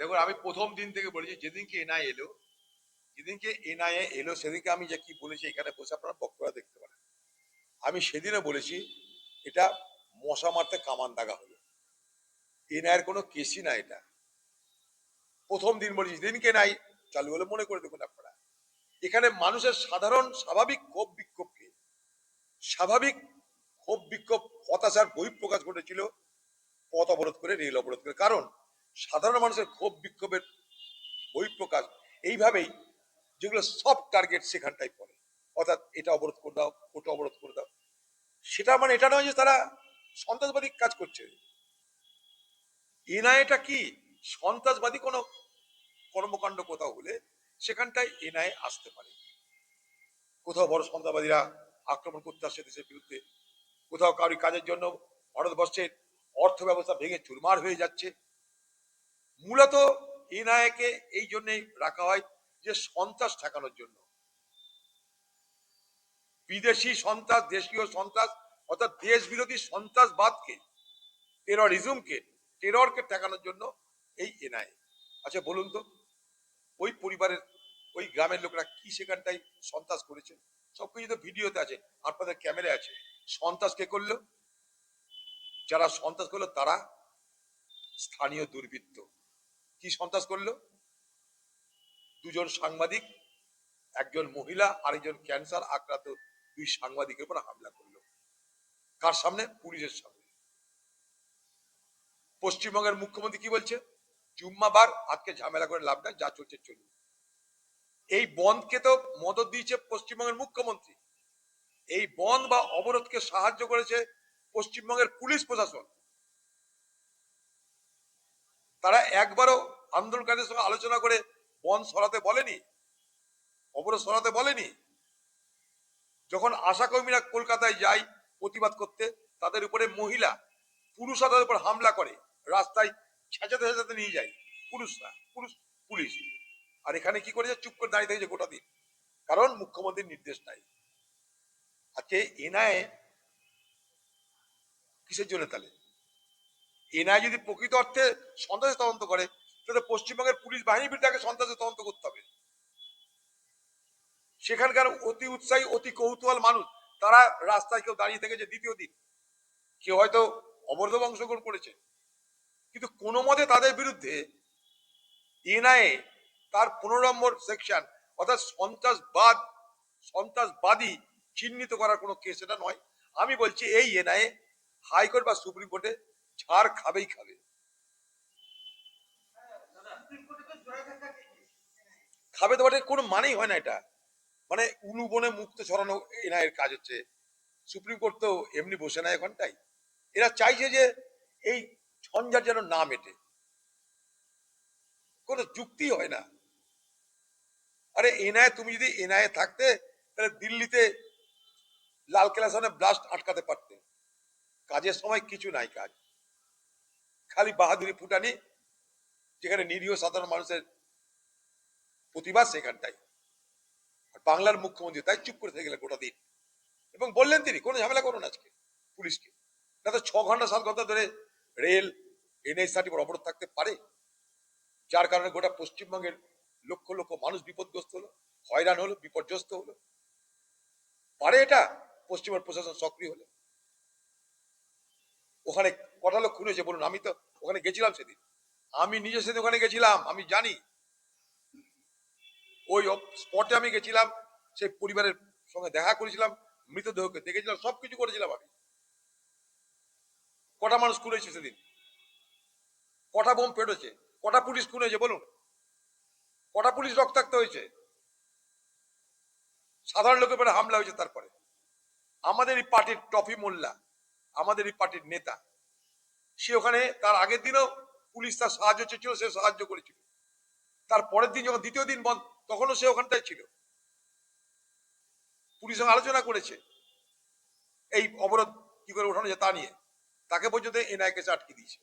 দেখুন, আমি প্রথম দিন থেকে বলেছি, যেদিনকে এনআই এলো, যেদিনকে এনআইএ এলো, সেদিনকে আমি যে কি বলেছি, এখানে বসে আপনারা বক্তব্য দেখতে পারেন। আমি সেদিনও বলেছি, এটা মশা মারতে কামান দাগা হলো। এনআইয়ের কোনো কেসই না এটা। প্রথম দিন বলেছি, যেদিনকে নাই চালু হলে, মনে করে দেখুন আপনারা। এখানে মানুষের সাধারণ স্বাভাবিক ক্ষোভ বিক্ষোভকে, স্বাভাবিক ক্ষোভ বিক্ষোভ, হতাশার বহিঃপ্রকাশ ঘটেছিল, পথ অবরোধ করে, রেল অবরোধ করে। কারণ সাধারণ মানুষের ক্ষোভ, বিক্ষোভের বহিঃপ্রকাশ এইভাবেই যেগুলো সব টার্গেট সেখানটাই পড়ে। অর্থাৎ এটা অবরোধ করে দাও, ওটা অবরোধ করে দাও। সেটা মানে এটা নয় যে তারা সন্ত্রাসবাদী কাজ করছে। এনআইএটা কি? সন্ত্রাসবাদী কোনো কর্মকাণ্ড কোথাও হলে সেখানটায় এনআইএ আসতে পারে। কোথাও বড় সন্ত্রাসবাদীরা আক্রমণ করতে আসছে দেশের বিরুদ্ধে। কোথাও কারি কাজের জন্য ভারতবর্ষের অর্থ ব্যবস্থা ভেঙে চুরমার হয়ে যাচ্ছে। মূলত এনআইএকে এই জন্যই রাখা হয় যে সন্ত্রাস ঠেকানোর জন্য। বিদেশি সন্ত্রাস, দেশীয় সন্ত্রাস, অর্থাৎ দেশ বিরোধী সন্ত্রাসবাদকে টেরোরিজমকে টেররকে ঠেকানোর জন্য এই এনআইএ আচ্ছা বলুন তো, ওই পরিবারের, ওই গ্রামের লোকেরা কি সেখানটাই সন্ত্রাস করেছে? সবকিছু তো ভিডিওতে আছে, আপনাদের ক্যামেরা আছে। সন্ত্রাস কে করল? যারা সন্ত্রাস করল তারা স্থানীয় দুর্বৃত্ত। কি সন্ত্রাস করল? দুজন সাংবাদিক, একজন মহিলা, আরেকজন ক্যান্সার আক্রান্ত দুই সাংবাদিকের উপর হামলা করল। কার সামনে? পুলিশের সামনে। পশ্চিমবঙ্গের মুখ্যমন্ত্রী কি বলছে? জুম্মাবার আজকে ঝামেলা করে লাভ নাই যা চলছে চলুন এই বন্ধকে তো মদত দিয়েছে পশ্চিমবঙ্গের মুখ্যমন্ত্রী। এই বন্ধ বা অবরোধকে সাহায্য করেছে পশ্চিমবঙ্গের পুলিশ প্রশাসন। তারা একবারও আন্দোলনকারীদের সঙ্গে আলোচনা করে বন সরাতে বলেনি অবরোধ সরাতে বলেনি। যখন আশা কর্মীরা কলকাতায় যায় প্রতিবাদ করতে, তাদের উপরে মহিলা, পুরুষরা তাদের উপর হামলা করে, রাস্তায় ছেঁচাতে ছেঁচাতে নিয়ে যায়। পুরুষরা, পুরুষ, পুলিশ। আর এখানে কি করেছে? চুপ করে দাঁড়িয়ে থেকেছে গোটা দিন। কারণ মুখ্যমন্ত্রীর নির্দেশ নাই। আজকে এনআইএ কিসের জন্য তাহলে? এনআই যদি প্রকৃত অর্থে সন্ত্রাসের তদন্ত করে, তাহলে পশ্চিমবঙ্গের পুলিশ বাহিনীর বিরুদ্ধে আগে সন্ত্রাসের তদন্ত করতে হবে। সেখানকার অতি উৎসাহী, অতি কৌতূহল মানুষ, তারা রাস্তায় কেউ দাঁড়িয়ে থেকেছে দ্বিতীয় দিন। কেউ হয়তো অবরোধ অংশগ্রহণ করেছে। কিন্তু কোনো মতে তাদের বিরুদ্ধে এনআইএ তার পনেরো নম্বর সেকশন, অর্থাৎ সন্ত্রাসবাদ, সন্ত্রাসবাদী চিহ্নিত করার কোনো কেস এটা নয়। আমি বলছি এই এনআইএ হাইকোর্ট বা সুপ্রিম কোর্টে ছাড় খাবেই খাবে। খাবে তো বটে, কোনো মানেই হয় না এটা। মানে উলু বনে মুক্ত ছড়ানো এনআইয়ের কাজ হচ্ছে। সুপ্রিম কোর্ট তো এমনি বসে না এখনটাই। এরা চাইছে যে এই ঝঞ্ঝাট যেন না মেটে। কোনো যুক্তি হয় না। আরে এনআই তুমি যদি এনআই থাকতে, তাহলে দিল্লিতে লালকেলা সামনে ব্লাস্ট আটকাতে পারতে। কাজের সময় কিছু নাই কাজ। খালি বাহাদুরি ফুটানি, যেখানে নিরীহ সাধারণ মানুষের প্রতিবাদ সেখানটাই। আর বাংলার মুখ্যমন্ত্রী তাই চুপ করে থেকে গেলেন গোটা দিন। এবং বললেন তিনি, কোনো ঝামেলা করুন আজকে পুলিশকে। না তো ছ ঘণ্টা, সাত ঘণ্টা ধরে রেল এনএস থার্টি অবরোধ থাকতে পারে। যার কারণে গোটা পশ্চিমবঙ্গের লক্ষ লক্ষ মানুষ বিপদগ্রস্ত হলো, হয়রান হলো, বিপর্যস্ত হলো। পারে এটা পশ্চিমবঙ্গ প্রশাসন সক্রিয় হলে। ওখানে কটা লোক খুন হয়েছে বলুন, আমি তো ওখানে গেছিলাম সেদিন। আমি নিজে সেদিন ওখানে গেছিলাম, আমি জানি। ওই স্পটে আমি গেছিলাম, সেই পরিবারের সঙ্গে দেখা করেছিলাম, মৃতদেহকে দেখেছিলাম, সবকিছু করেছিলাম আমি। কটা মানুষ হয়েছে সেদিন? কটা বোম পেটেছে কটা পুলিশ খুন বলুন? কটা পুলিশ রক্তাক্ত হয়েছে? সাধারণ লোকের উপরে হামলা হয়েছে তারপরে। আমাদের এই পার্টির টফি মোল্লা, আমাদের এই পার্টির নেতা সে ওখানে তার আগের দিনও পুলিশ তার সাহায্য চেয়েছিল, সে সাহায্য করেছিল। তার পরের দিন যখন দ্বিতীয় দিন বন্ধ, তখনও সে ওখানটায় ছিল। পুলিশ আলোচনা করেছে। এই অবরোধ কি করে ওঠানো যায় তা নিয়ে। তাকে পর্যন্ত এনআইকে আটকে দিয়েছে।